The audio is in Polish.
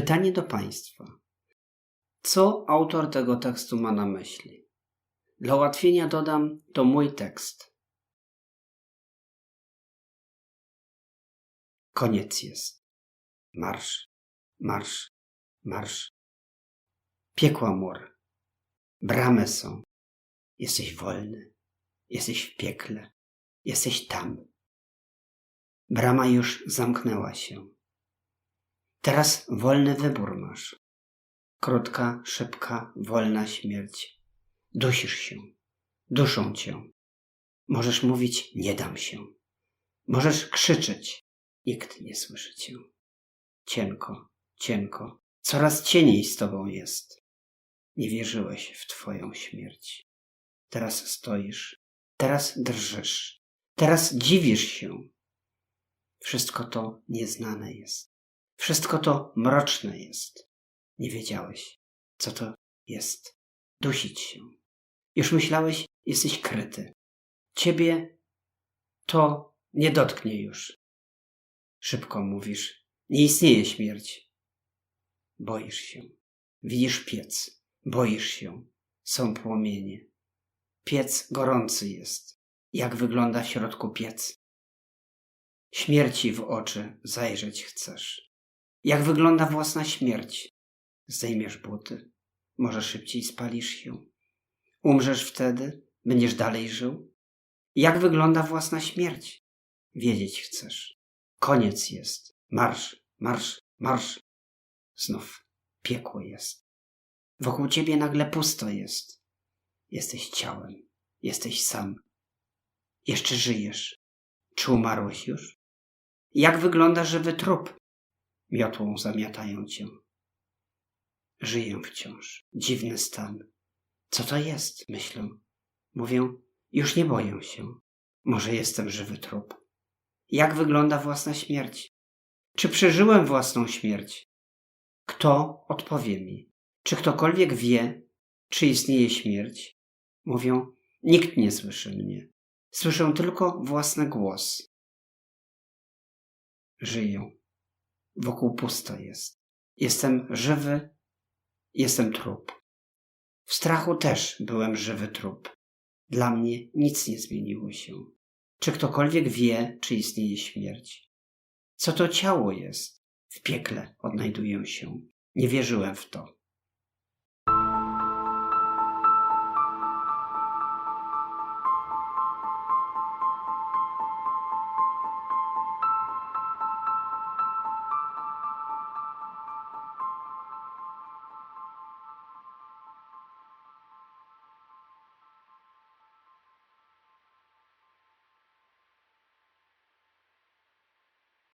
Pytanie do Państwa. Co autor tego tekstu ma na myśli? Dla ułatwienia dodam, to mój tekst. Koniec jest. Marsz, marsz, marsz. Piekła mur. Bramy są. Jesteś wolny. Jesteś w piekle. Jesteś tam. Brama już zamknęła się. Teraz wolny wybór masz. Krótka, szybka, wolna śmierć. Dusisz się. Duszą cię. Możesz mówić nie dam się. Możesz krzyczeć. Nikt nie słyszy cię. Cienko, cienko. Coraz cieniej z tobą jest. Nie wierzyłeś w twoją śmierć. Teraz stoisz. Teraz drżysz. Teraz dziwisz się. Wszystko to nieznane jest. Wszystko to mroczne jest. Nie wiedziałeś, co to jest dusić się. Już myślałeś, jesteś kryty. Ciebie to nie dotknie już. Szybko mówisz, nie istnieje śmierć. Boisz się. Widzisz piec. Boisz się. Są płomienie. Piec gorący jest. Jak wygląda w środku piec? Śmierci w oczy zajrzeć chcesz. Jak wygląda własna śmierć? Zdejmiesz buty. Może szybciej spalisz się. Umrzesz wtedy? Będziesz dalej żył? Jak wygląda własna śmierć? Wiedzieć chcesz. Koniec jest. Marsz, marsz, marsz. Znów piekło jest. Wokół ciebie nagle pusto jest. Jesteś ciałem. Jesteś sam. Jeszcze żyjesz. Czy umarłeś już? Jak wygląda żywy trup? Miotłą zamiatają cię. Żyję wciąż. Dziwny stan. Co to jest? Myślę. Mówię, już nie boję się. Może jestem żywy trup. Jak wygląda własna śmierć? Czy przeżyłem własną śmierć? Kto odpowie mi? Czy ktokolwiek wie, czy istnieje śmierć? Mówią, nikt nie słyszy mnie. Słyszę tylko własny głos. Żyję. Wokół pusto jest. Jestem żywy, jestem trup. W strachu też byłem żywy trup. Dla mnie nic nie zmieniło się. Czy ktokolwiek wie, czy istnieje śmierć? Co to ciało jest? W piekle odnajduję się. Nie wierzyłem w to.